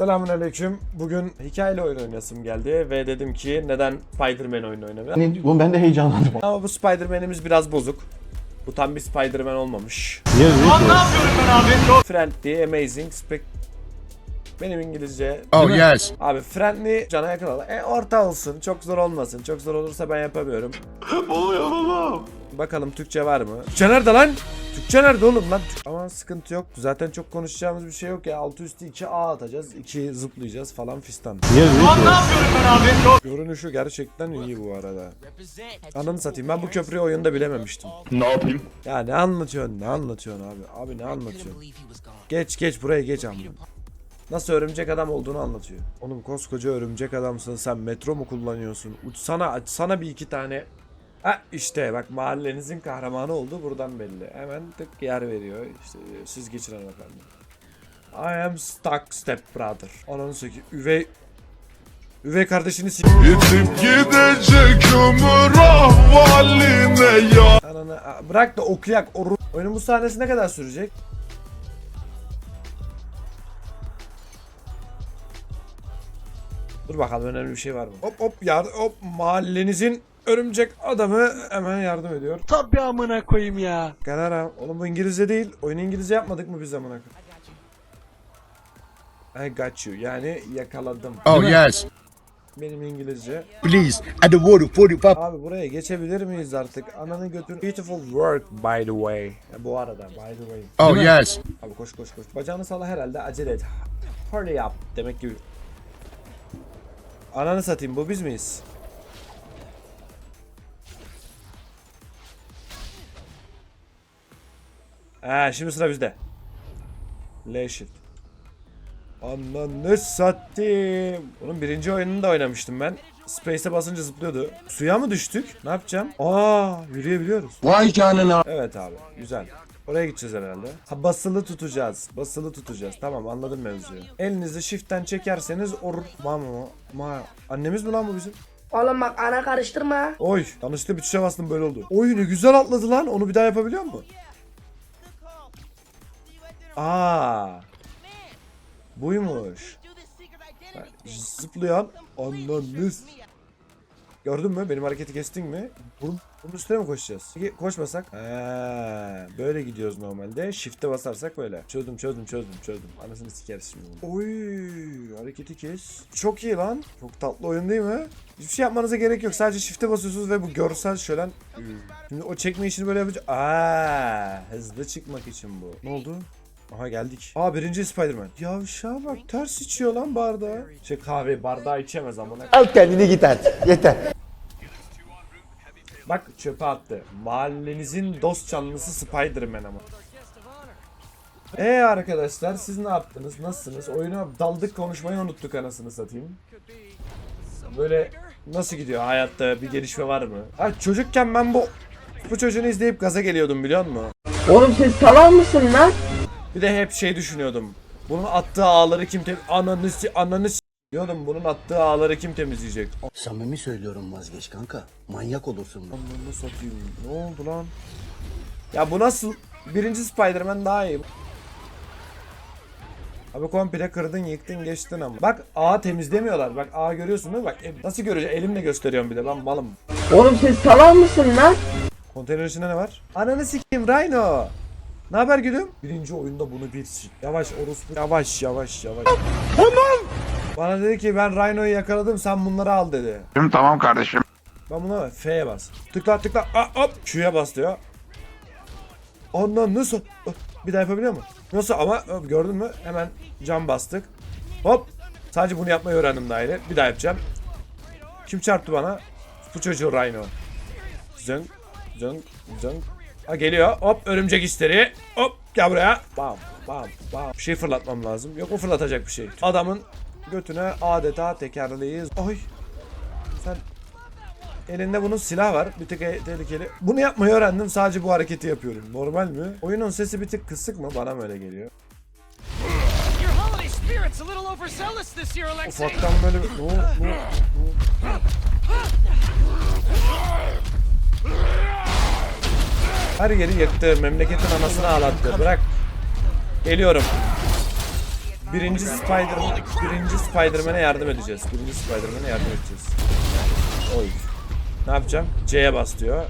Selamünaleyküm. Bugün hikayeli oyun oynasım geldi ve dedim ki neden Spider-Man oyunu oynamıyor? Ne, oğlum ben de heyecanlandım. Ama bu Spider-Man'imiz biraz bozuk. Bu tam bir Spider-Man olmamış. Niye öyle ki? Friendly, amazing, spec... Benim İngilizce... Oh yes. Abi friendly cana yakın ol. E orta olsun. Çok zor olmasın. Çok zor olursa ben yapamıyorum. Oluyor Bakalım Türkçe var mı? Türkçe nerede lan? Türkçe nerede oğlum lan? Ama sıkıntı yok. Zaten çok konuşacağımız bir şey yok ya. Altı üstü 2 A atacağız. 2 zıplayacağız falan fistan. Niye öyle ki? Görünüşü gerçekten iyi bu arada. Ananı satayım ben bu köprüyü oyunda bilememiştim. Ne yapayım? Ya ne anlatıyorsun ne anlatıyorsun abi? Abi ne anlatıyorsun? Geç geç buraya geç amma. Nasıl örümcek adam olduğunu anlatıyor. Oğlum koskoca örümcek adamsın sen metro mu kullanıyorsun? Uçsana açsana bir iki tane. Ha işte bak mahallenizin kahramanı oldu buradan belli. Hemen tık yer veriyor. İşte diyor, siz geçin hanımefendi. I am stuck step brother. Ananı sökü. Üvey... Üvey kardeşini s- Yitip gidecek ömür ahvaline ya. Ananı bırak da okuyak. O Oyunun bu sahnesi ne kadar sürecek? Dur bakalım önemli bir şey var mı? Hop hop yardım hop mahallenizin örümcek adamı hemen yardım ediyor. Tabii amına koyayım ya. Kanara oğlum bu İngilizce değil. Oyunu İngilizce yapmadık mı biz zamana kadar? I got you yani yakaladım. Oh yes. Benim İngilizce. Please, at the water 45. Abi buraya geçebilir miyiz artık? Ananı götür. Beautiful work by the way. Ya bu arada by the way. Oh yes. Abi koş koş koş. Bacağını salla herhalde acele et. Hurry up demek gibi. Ananı satayım bu biz miyiz? Ha şimdi sıra bizde. L shift. Ananı satayım. Bunun birinci oyununu da oynamıştım ben. Space'e basınca zıplıyordu. Suya mı düştük? Ne yapacağım? Aa yürüyebiliyoruz. Vay canına. Evet abi güzel. Oraya gideceğiz herhalde. Ha basılı tutacağız. Basılı tutacağız. Tamam anladım mevzuyu. Elinizi shift'ten çekerseniz or... Ma ma ma. Annemiz mi lan bu bizim? Oğlum bak ana karıştırma. Oy. Yanlışlıkla bir tuşa bastım böyle oldu. Oy ne güzel atladı lan. Onu bir daha yapabiliyor mu? Aa. Buymuş. Ha, Zıplayan ananız. Gördün mü? Benim hareketi kestin mi? Bunun, bunun üstüne mi koşacağız? Peki koşmasak? Ha, böyle gidiyoruz normalde. Shift'e basarsak böyle. Çözdüm çözdüm çözdüm çözdüm. Anasını sikeriz şimdi bunu. Oy hareketi kes. Çok iyi lan. Çok tatlı oyun değil mi? Hiçbir şey yapmanıza gerek yok. Sadece shift'e basıyorsunuz ve bu görsel şölen. Şimdi o çekme işini böyle yapacağız. Aa, hızlı çıkmak için bu. Ne oldu? Aha geldik. Aa birinci Spider-Man. Yavşağa bak ters içiyor lan bardağı. Şey kahve bardağı içemez ama Al kendini git artık. Yeter. Bak çöpe attı. Mahallenizin dost canlısı Spider-Man ama. Ee arkadaşlar siz ne yaptınız? Nasılsınız? Oyuna daldık konuşmayı unuttuk anasını satayım. Böyle nasıl gidiyor hayatta bir gelişme var mı? Ha çocukken ben bu bu çocuğunu izleyip gaza geliyordum biliyor musun? Oğlum sen salak mısın lan? Bir de hep şey düşünüyordum. Bunun attığı ağları kim tem... Ananı si... Ananı si... Diyordum bunun attığı ağları kim temizleyecek? Samimi söylüyorum vazgeç kanka. Manyak olursun. Ananı satayım. Ne oldu lan? Ya bu nasıl? Birinci Spider-Man daha iyi. Abi komple kırdın yıktın geçtin ama. Bak A temizlemiyorlar. Bak A görüyorsun değil mi? Bak e, nasıl göreceğim? Elimle gösteriyorum bir de ben malım. Oğlum sen salak mısın lan? Konteyner içinde ne var? Ananı sikeyim Rhino. Ne haber gülüm? Birinci oyunda bunu bir Yavaş orospu. Yavaş yavaş yavaş. Tamam. Bana dedi ki ben Rhino'yu yakaladım sen bunları al dedi. Tamam kardeşim. Ben buna F'ye bas. Tıkla tıkla. Aa, hop. Q'ya bas diyor. Ondan nasıl? Bir daha yapabiliyor mu? Nasıl ama gördün mü? Hemen cam bastık. Hop. Sadece bunu yapmayı öğrendim daha yeni. Bir daha yapacağım. Kim çarptı bana? Bu çocuğu Rhino. Zınk. Zınk. Zınk. Ha geliyor. Hop örümcek isteri. Hop gel buraya. Bam bam bam. Bir şey fırlatmam lazım. Yok o fırlatacak bir şey. Adamın götüne adeta tekerleği. Ay. Sen Elinde bunun silah var. Bir tık tehlikeli. Bunu yapmayı öğrendim. Sadece bu hareketi yapıyorum. Normal mi? Oyunun sesi bir tık kısık mı? Bana mı öyle geliyor? Ufaktan böyle. Ne, ne, ne? Her yeri yıktı. Memleketin anasını ağlattı. Bırak. Geliyorum. birinci Spider birinci Spider-Man'e yardım edeceğiz. Birinci Spider-Man'e yardım edeceğiz. Oy. Ne yapacağım? C'ye bas diyor.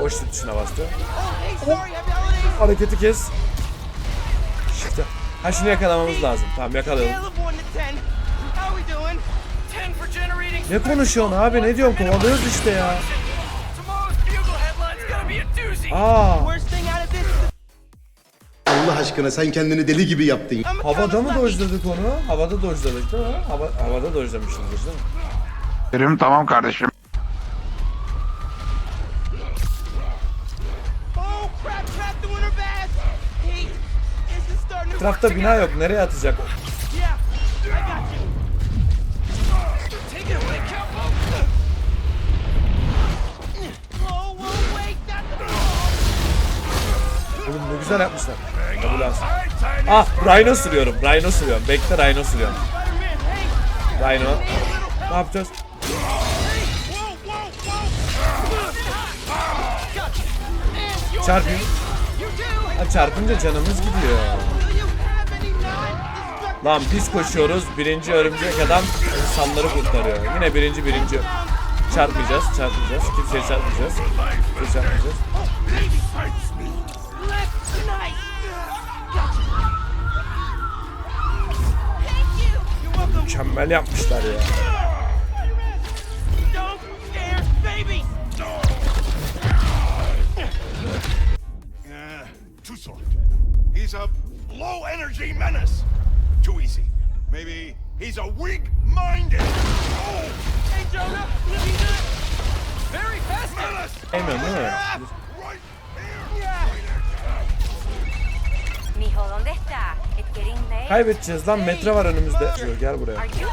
Boş tuşuna bas diyor. Hareketi kes. Shift'e. Ha şunu yakalamamız lazım. Tamam yakalayalım. Scale of 1 to 10. How we doing? 10 for generating. Ne konuşuyorsun abi? Ne diyorsun? Kovalıyoruz işte ya. Aa, Allah aşkına sen kendini deli gibi yaptın. Havada mı dojladık onu? Havada dojladık değil mi? Hava, havada dojlamışızdır değil mi? Derim tamam kardeşim. Etrafta bina yok. Nereye atacak? Güzel yapmışlar. Kabul alsın. Ah Rhino sürüyorum. Rhino sürüyorum. Bekle Rhino sürüyorum. Rhino. Ne yapacağız? Çarpayım. Ha, çarpınca canımız gidiyor. Lan biz koşuyoruz. Birinci örümcek adam insanları kurtarıyor. Yine birinci birinci. Çarpmayacağız, çarpmayacağız. Kimseye çarpmayacağız. Kimseye çarpmayacağız. Mükemmel yapmışlar ya. Don't scare baby. Uh, too soft. He's a low energy menace. Too easy. Maybe he's a weak minded. Oh, Hey Jonah, looking good. Very fast. menace! Hemen değil Kaybedeceğiz lan metre var önümüzde. Diyor, Gel buraya. Are you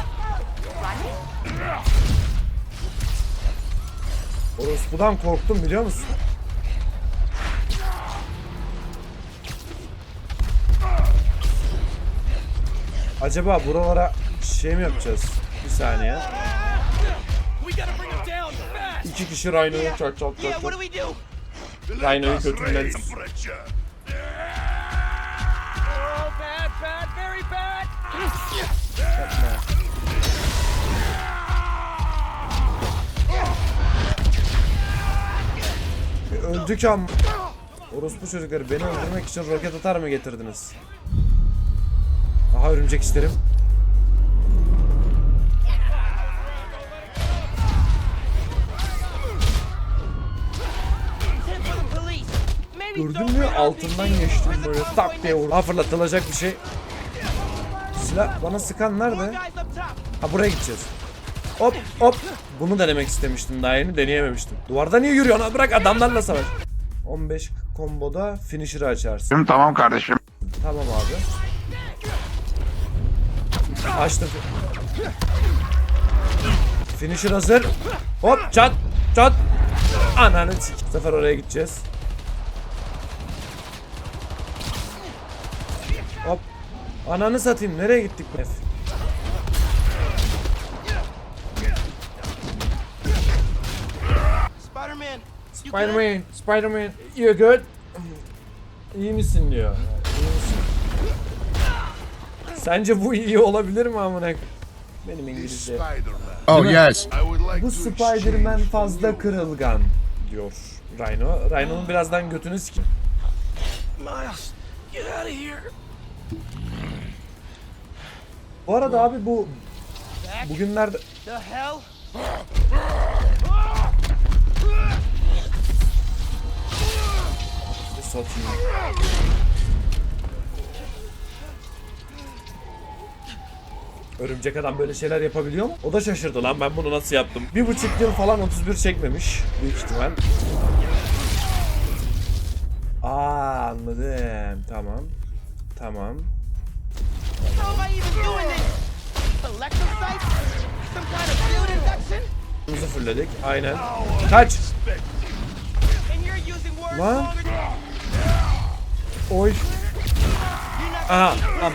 running? Orospudan korktum biliyor musun? Acaba buralara şey mi yapacağız? Bir saniye. İki kişi Rhino'yu çat. we do? Rhino'yu götünden bad, very bad. Öldük am. Orospu çocukları beni öldürmek için roket atar mı getirdiniz? Aha örümcek isterim. Gördün mü altından geçtim böyle tak diye vurdu. Ha fırlatılacak bir şey. Silah bana sıkan nerede? Ha buraya gideceğiz. Hop hop. Bunu denemek istemiştim daha yeni deneyememiştim. Duvarda niye yürüyorsun? Ha, Bırak adamlarla savaş. 15 komboda finisher'ı açarsın. Tamam kardeşim. Tamam abi. Açtım. Finisher hazır. Hop çat çat. Ananı sik. Bu sefer oraya gideceğiz. Hop. Ananı satayım. Nereye gittik? F. Spider-Man. Spider-Man, Spider-Man, you good? İyi misin diyor. İyi misin? Sence bu iyi olabilir mi amına? koyayım? Benim İngilizce. Oh yes. Bu Spider-Man fazla kırılgan diyor Rhino. Rhino'nun birazdan götünü sikim. Miles, get out of here. Bu arada abi bu bugünlerde The hell? satayım. Örümcek adam böyle şeyler yapabiliyor mu? O da şaşırdı lan ben bunu nasıl yaptım. Bir buçuk yıl falan 31 çekmemiş büyük ihtimal. Aa anladım. Tamam. Tamam. Fırladık. Aynen. Kaç. What? longer than Oy. Aha. that.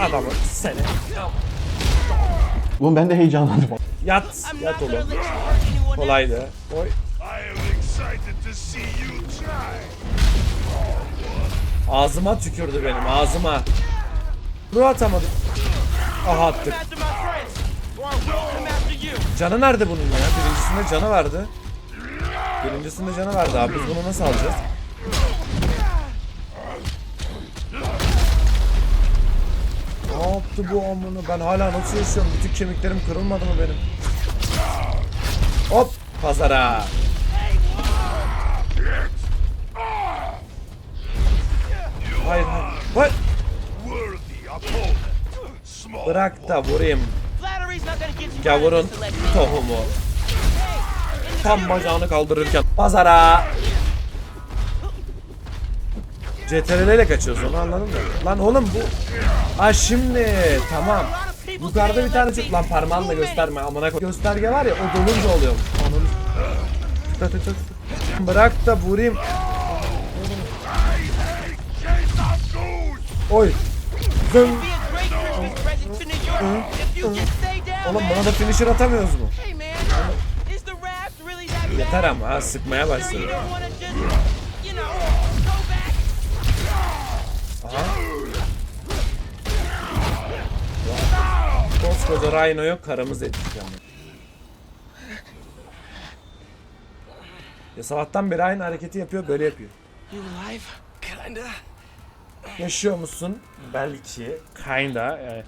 Adamı seni. Oğlum ben de heyecanlandım. Yat. Yat oğlum. Kolaydı. Oy. Ağzıma tükürdü benim ağzıma. Bunu atamadık. Aha attık. Canı nerede bunun ya? Birincisinde canı vardı. Birincisinde canı vardı abi. Biz bunu nasıl alacağız? Ne yaptı bu amına? Ben hala nasıl yaşıyorum? Bütün kemiklerim kırılmadı mı benim? Hop! Pazara! Hayır. Hayır. Bırak da vurayım. Gavurun tohumu. Tam bacağını kaldırırken pazara. CTRL ile kaçıyoruz onu anladın mı? Lan oğlum bu... Ha şimdi tamam. Yukarıda bir tane çık lan parmağınla gösterme amına koy. Gösterge var ya o dolunca oluyor. Ananı... Bırak da vurayım. Oy. Zın. Oğlum bana da finisher atamıyoruz mu? Yeter ama ha sıkmaya başladı. back? Koskoca Rhino'yu karımız ettik yani. Ya sabahtan beri aynı hareketi yapıyor, böyle yapıyor. You alive? Kinda. Yaşıyor musun? Belki. Kinda. Yani.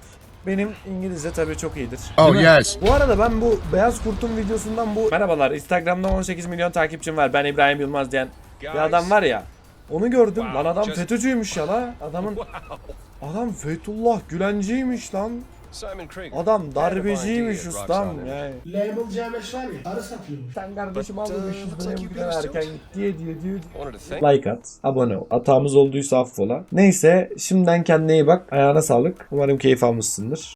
Benim İngilizce tabii çok iyidir. Oh yes. Bu arada ben bu Beyaz Kurt'un videosundan bu... Merhabalar, Instagram'da 18 milyon takipçim var. Ben İbrahim Yılmaz diyen bir adam var ya. Onu gördüm. Lan adam FETÖ'cüymüş ya la. Adamın... Adam Fethullah Gülenciymiş lan. Adam darbeciymiş ustam. Yani. Label Cemeş var ya arı satıyormuş. Sen kardeşim aldın 500 liraya bu kadar erken gitti diye diyor diyor. Like at, abone ol. Hatamız olduysa affola. Neyse şimdiden kendine iyi bak. Ayağına sağlık. Umarım keyif almışsındır.